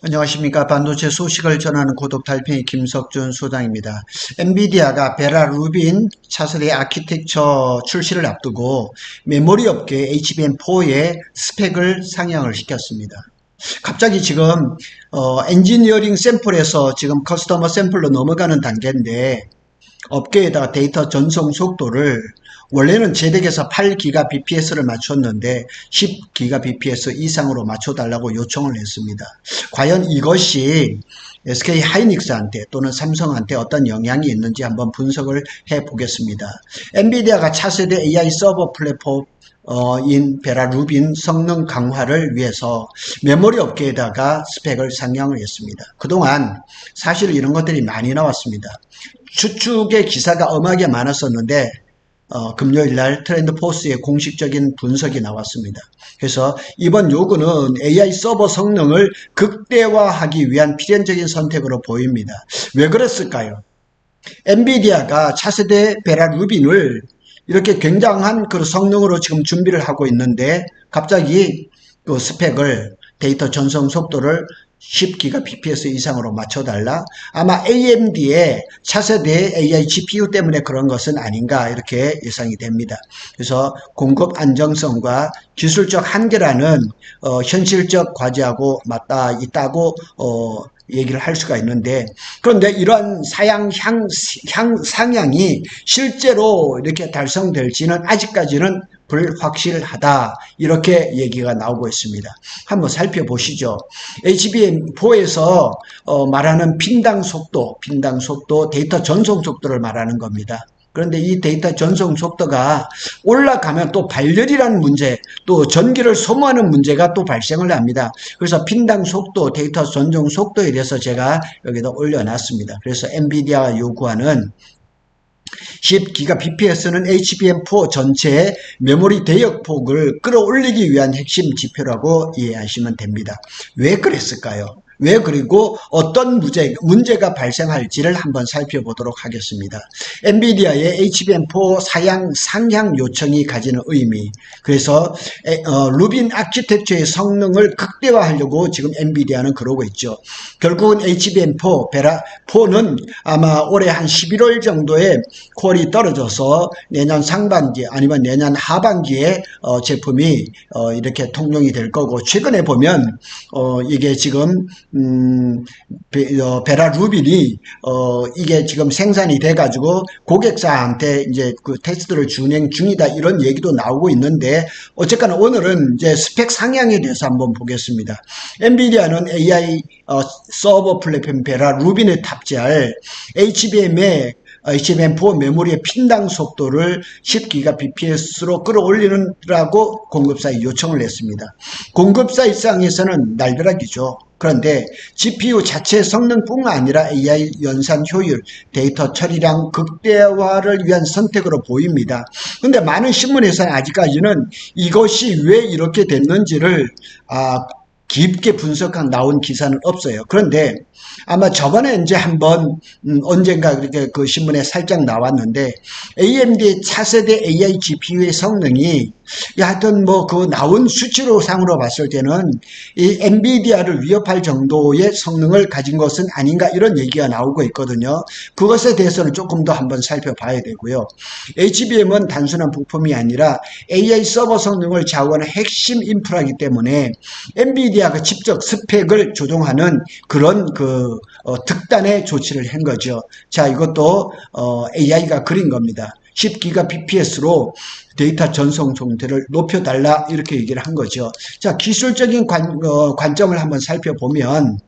안녕하십니까. 반도체 소식을 전하는 고독 달팽이 김석준 소장입니다. 엔비디아가 베라 루빈 차세대 아키텍처 출시를 앞두고 메모리 업계 HBM4의 스펙을 상향을 시켰습니다. 갑자기 지금 어, 엔지니어링 샘플에서 지금 커스터머 샘플로 넘어가는 단계인데 업계에다가 데이터 전송 속도를 원래는 제덱에서 8기가 bps를 맞췄는데 10기가 bps 이상으로 맞춰달라고 요청을 했습니다. 과연 이것이 SK 하이닉스한테 또는 삼성한테 어떤 영향이 있는지 한번 분석을 해 보겠습니다. 엔비디아가 차세대 AI 서버 플랫폼 어, 인 베라 루빈 성능 강화를 위해서 메모리 업계에다가 스펙을 상향을 했습니다. 그동안 사실 이런 것들이 많이 나왔습니다. 추측의 기사가 엄하게 많았었는데 어, 금요일 날 트렌드 포스의 공식적인 분석이 나왔습니다. 그래서 이번 요구는 AI 서버 성능을 극대화하기 위한 필연적인 선택으로 보입니다. 왜 그랬을까요? 엔비디아가 차세대 베라 루빈을 이렇게 굉장한 그 성능으로 지금 준비를 하고 있는데 갑자기 그 스펙을 데이터 전송 속도를 10기가 bps 이상으로 맞춰달라. 아마 AMD의 차세대 AI GPU 때문에 그런 것은 아닌가 이렇게 예상이 됩니다. 그래서 공급 안정성과 기술적 한계라는 어, 현실적 과제하고 맞닿아 있다고 어, 얘기를 할 수가 있는데 그런데 이러한 사양 향, 향 상향이 실제로 이렇게 달성될지는 아직까지는 불확실하다 이렇게 얘기가 나오고 있습니다. 한번 살펴보시죠. HBM4에서 어, 말하는 핀당 속도, 핀당 속도, 데이터 전송 속도를 말하는 겁니다. 그런데 이 데이터 전송 속도가 올라가면 또 발열이라는 문제, 또 전기를 소모하는 문제가 또 발생을 합니다. 그래서 핀당 속도, 데이터 전송 속도에 대해서 제가 여기다 올려놨습니다. 그래서 엔비디아가 요구하는 10기가 bps는 HBM4 전체의 메모리 대역폭을 끌어올리기 위한 핵심 지표라고 이해하시면 됩니다. 왜 그랬을까요? 왜 그리고 어떤 문제, 문제가 발생할지를 한번 살펴보도록 하겠습니다. 엔비디아의 HBM4 사양 상향 요청이 가지는 의미 그래서 에, 어, 루빈 아키텍처의 성능을 극대화하려고 지금 엔비디아는 그러고 있죠. 결국은 HBM4 베라 4는 아마 올해 한 11월 정도에 콜이 떨어져서 내년 상반기 아니면 내년 하반기에 어, 제품이 어, 이렇게 통용이 될 거고 최근에 보면 어, 이게 지금 음, 베, 어, 베라 루빈이 어, 이게 지금 생산이 돼가지고 고객사한테 이제 그 테스트를 진행 중이다 이런 얘기도 나오고 있는데 어쨌거나 오늘은 이제 스펙 상향에 대해서 한번 보겠습니다. 엔비디아는 AI 어, 서버 플랫폼 베라 루빈에 탑재할 HBM의 HBM4 메모리의 핀당 속도를 10기가 bps로 끌어올리는라고 공급사에 요청을 했습니다. 공급사 입장에서는 날벼락이죠. 그런데 GPU 자체 성능뿐만 아니라 AI 연산 효율, 데이터 처리량 극대화를 위한 선택으로 보입니다. 근데 많은 신문에서는 아직까지는 이것이 왜 이렇게 됐는지를 아, 깊게 분석한 나온 기사는 없어요. 그런데 아마 저번에 이제 한번 음, 언젠가 그렇게 그 신문에 살짝 나왔는데 AMD 차세대 AI GPU의 성능이 하여튼 뭐 그 나온 수치로 상으로 봤을 때는 이 엔비디아를 위협할 정도의 성능을 가진 것은 아닌가 이런 얘기가 나오고 있거든요. 그것에 대해서는 조금 더 한번 살펴봐야 되고요. HBM은 단순한 부품이 아니라 AI 서버 성능을 좌우하는 핵심 인프라이기 때문에 엔비디아 가 직접 스펙을 조정하는 그런 그 어, 특단의 조치를 한 거죠. 자, 이것도 어, AI가 그린 겁니다. 10기가 bps로 데이터 전송 정도를 높여달라 이렇게 얘기를 한 거죠. 자, 기술적인 관, 어, 관점을 한번 살펴보면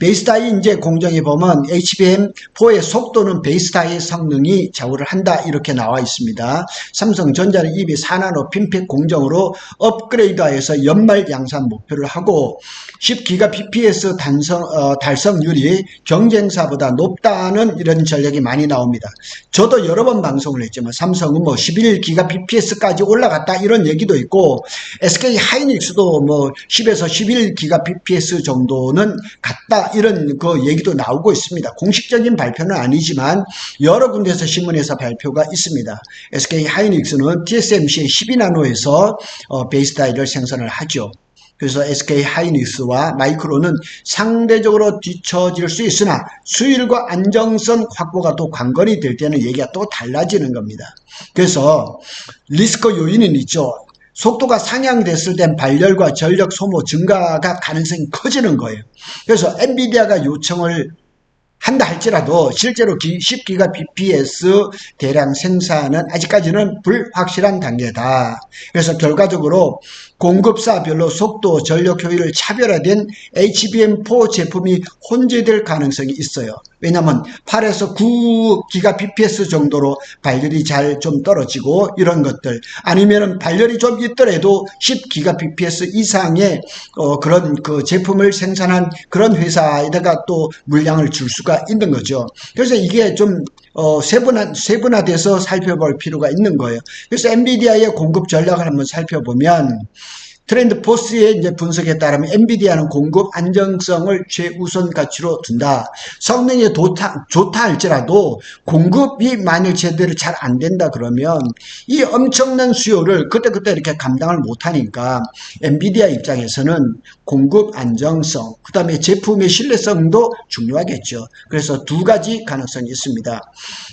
베이스타이 이제 공정에 보면 HBM4의 속도는 베이스타의 성능이 좌우를 한다 이렇게 나와 있습니다. 삼성전자는 이미 4나노 핀팩 공정으로 업그레이드하여서 연말 양산 목표를 하고 10기가 bps 단성, 어, 달성률이 경쟁사보다 높다는 이런 전략이 많이 나옵니다. 저도 여러 번 방송을 했지만 삼성은 뭐 11기가 bps까지 올라갔다 이런 얘기도 있고 SK 하이닉스도 뭐 10에서 11기가 bps 정도는 갔다 이런 그 얘기도 나오고 있습니다. 공식적인 발표는 아니지만 여러 군데서 신문에서 발표가 있습니다. SK 하이닉스는 TSMC의 12나노에서 어, 베이스 타일을 생산을 하죠. 그래서 SK 하이닉스와 마이크론은 상대적으로 뒤처질 수 있으나 수율과 안정성 확보가 또 관건이 될 때는 얘기가 또 달라지는 겁니다. 그래서 리스크 요인은 있죠. 속도가 상향됐을 땐 발열과 전력 소모 증가가 가능성이 커지는 거예요. 그래서 엔비디아가 요청을 한다 할지라도 실제로 10기가 bps 대량 생산은 아직까지는 불확실한 단계다. 그래서 결과적으로 공급사별로 속도, 전력 효율을 차별화된 HBM4 제품이 혼재될 가능성이 있어요. 왜냐하면 8에서 9기가 bps 정도로 발열이 잘 좀 떨어지고 이런 것들 아니면은 발열이 좀 있더라도 10기가 bps 이상의 어 그런 그 제품을 생산한 그런 회사에다가 또 물량을 줄 수가 있는 거죠. 그래서 이게 좀 어, 세분화, 세분화돼서 살펴볼 필요가 있는 거예요. 그래서 엔비디아의 공급 전략을 한번 살펴보면 트렌드 포스의 이제 분석에 따르면 엔비디아는 공급 안정성을 최우선 가치로 둔다. 성능이 좋다, 좋다 할지라도 공급이 만일 제대로 잘 안 된다 그러면 이 엄청난 수요를 그때그때 이렇게 감당을 못하니까 엔비디아 입장에서는 공급 안정성, 그 다음에 제품의 신뢰성도 중요하겠죠. 그래서 두 가지 가능성이 있습니다.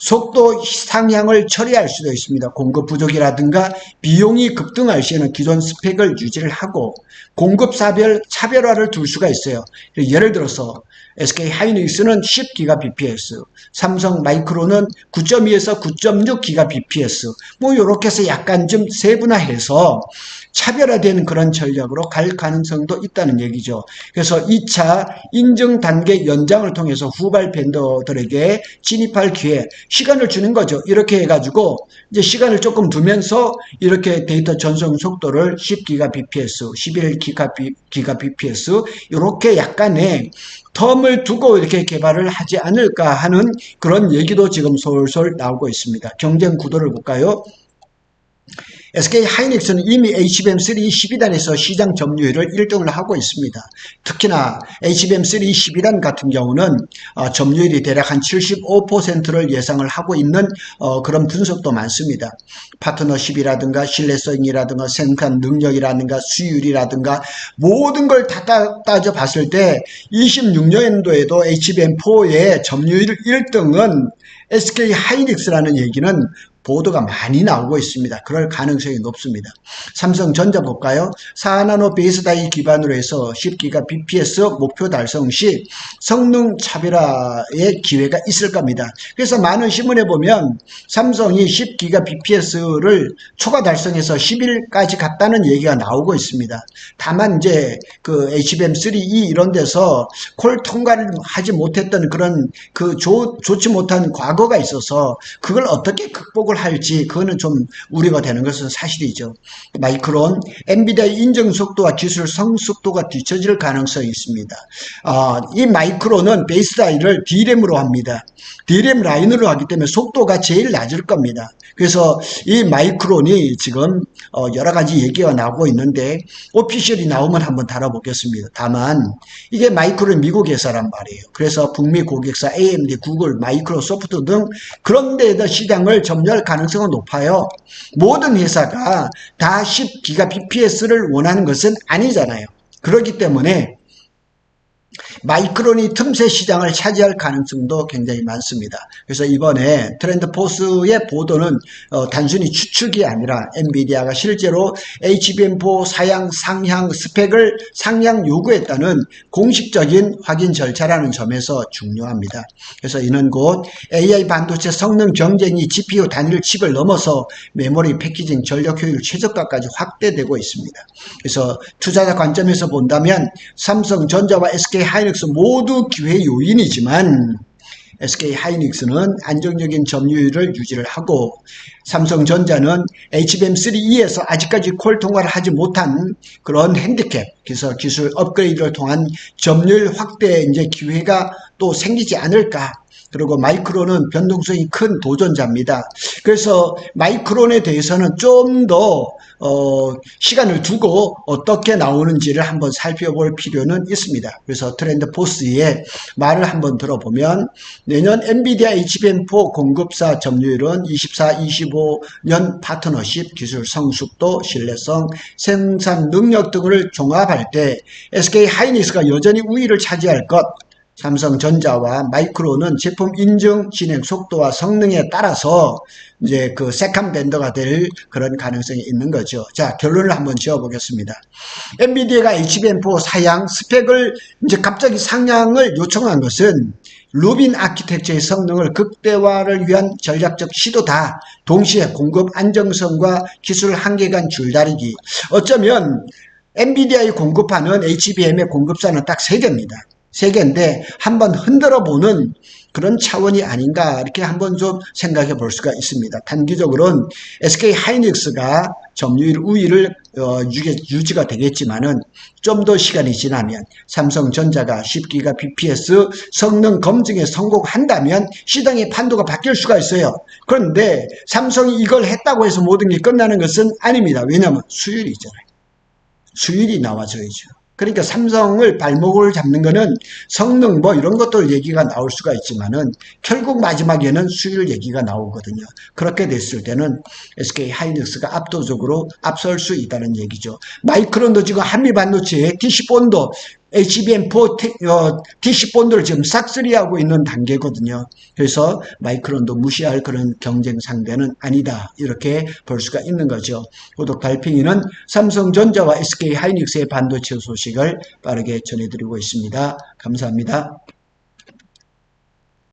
속도 상향을 처리할 수도 있습니다. 공급 부족이라든가 비용이 급등할 시에는 기존 스펙을 유지 를 하고 공급사별 차별화를 둘 수가 있어요. 예를 들어서 SK 하이닉스는 10 기가 bps, 삼성 마이크로는 9.2에서 9.6 기가 bps, 뭐 이렇게 해서 약간 좀 세분화해서 차별화된 그런 전략으로 갈 가능성도 있다는 얘기죠. 그래서 2차 인증 단계 연장을 통해서 후발 벤더들에게 진입할 기회, 시간을 주는 거죠. 이렇게 해가지고 이제 시간을 조금 두면서 이렇게 데이터 전송 속도를 10기가 bps, 11기가 bps 이렇게 약간의 텀을 두고 이렇게 개발을 하지 않을까 하는 그런 얘기도 지금 솔솔 나오고 있습니다. 경쟁 구도를 볼까요? SK 하이닉스는 이미 HBM3 12단에서 시장 점유율을 1등을 하고 있습니다. 특히나 HBM3 12단 같은 경우는 어, 점유율이 대략 한 75%를 예상을 하고 있는 어, 그런 분석도 많습니다. 파트너십이라든가 신뢰성이라든가 생산 능력이라든가 수율이라든가 모든 걸 다 따져 봤을 때 26년도에도 HBM4의 점유율 1등은 SK 하이닉스라는 얘기는 보도가 많이 나오고 있습니다. 그럴 가능성이 높습니다. 삼성전자 볼까요? 4나노 베이스다이 기반으로 해서 10기가 BPS 목표 달성 시 성능 차별화의 기회가 있을 겁니다. 그래서 많은 신문에 보면 삼성이 10기가 BPS를 초과 달성해서 10일까지 갔다는 얘기가 나오고 있습니다. 다만 이제 그 HBM3E 이런 데서 콜 통과를 하지 못했던 그런 그 좋, 좋지 못한 과거가 있어서 그걸 어떻게 극복을 할지 그거는 좀 우려가 되는 것은 사실이죠. 마이크론, 엔비디아의 인정 속도와 기술 성숙도가 뒤처질 가능성이 있습니다. 어, 이 마이크론은 베이스 라인을 D램으로 합니다. D램 라인으로 하기 때문에 속도가 제일 낮을 겁니다. 그래서 이 마이크론이 지금 어, 여러 가지 얘기가 나오고 있는데 오피셜이 나오면 한번 다뤄보겠습니다. 다만 이게 마이크론 미국 회사란 말이에요. 그래서 북미 고객사 AMD, 구글, 마이크로소프트 등 그런 데에다 시장을 점유할 가능성은 높아요. 모든 회사가 다 10기가 BPS를 원하는 것은 아니잖아요. 그렇기 때문에 마이크론이 틈새 시장을 차지할 가능성도 굉장히 많습니다. 그래서 이번에 트렌드 포스의 보도는 어, 단순히 추측이 아니라 엔비디아가 실제로 HBM4 사양 상향 스펙을 상향 요구했다는 공식적인 확인 절차라는 점에서 중요합니다. 그래서 이는 곧 AI 반도체 성능 경쟁이 GPU 단일 칩을 넘어서 메모리 패키징 전력 효율 최저가까지 확대되고 있습니다. 그래서 투자자 관점에서 본다면 삼성전자와 SK 하이닉스 모두 기회 요인이지만 SK 하이닉스는 안정적인 점유율을 유지를 하고 삼성전자는 HBM3E에서 아직까지 콜 통과를 하지 못한 그런 핸디캡, 그래서 기술 업그레이드를 통한 점유율 확대 이제 기회가 또 생기지 않을까 그리고 마이크론은 변동성이 큰 도전자입니다. 그래서 마이크론에 대해서는 좀더 어, 시간을 두고 어떻게 나오는지를 한번 살펴볼 필요는 있습니다. 그래서 트렌드 포스의 말을 한번 들어보면 내년 엔비디아 HBM4 공급사 점유율은 24, 25년 파트너십, 기술 성숙도, 신뢰성, 생산 능력 등을 종합할 때 SK 하이닉스가 여전히 우위를 차지할 것, 삼성전자와 마이크론은 제품 인증 진행 속도와 성능에 따라서 이제 그 세컨 밴더가 될 그런 가능성이 있는 거죠. 자, 결론을 한번 지어 보겠습니다. 엔비디아가 HBM4 사양 스펙을 이제 갑자기 상향을 요청한 것은 루빈 아키텍처의 성능을 극대화를 위한 전략적 시도다. 동시에 공급 안정성과 기술 한계 간 줄다리기. 어쩌면 엔비디아의 공급하는 HBM의 공급사는 딱 세 개입니다. 세 개인데 한번 흔들어 보는 그런 차원이 아닌가 이렇게 한번 좀 생각해 볼 수가 있습니다. 단기적으로는 SK 하이닉스가 점유율 우위를 어, 유지, 가 되겠지만은 좀 더 시간이 지나면 삼성전자가 10기가 BPS 성능 검증에 성공한다면 시장의 판도가 바뀔 수가 있어요. 그런데 삼성이 이걸 했다고 해서 모든 게 끝나는 것은 아닙니다. 왜냐하면 수율이 있잖아요. 수율이 나와줘야죠. 그러니까 삼성을 발목을 잡는 거는 성능 뭐 이런 것들 얘기가 나올 수가 있지만은 결국 마지막에는 수율 얘기가 나오거든요. 그렇게 됐을 때는 SK 하이닉스가 압도적으로 앞설 수 있다는 얘기죠. 마이크론도 지금 한미 반도체에 TC 본도 HBM4 어, TC 본드를 지금 싹쓸이하고 있는 단계거든요. 그래서 마이크론도 무시할 그런 경쟁 상대는 아니다. 이렇게 볼 수가 있는 거죠. 구독 달팽이는 삼성전자와 SK 하이닉스의 반도체 소식을 빠르게 전해드리고 있습니다. 감사합니다.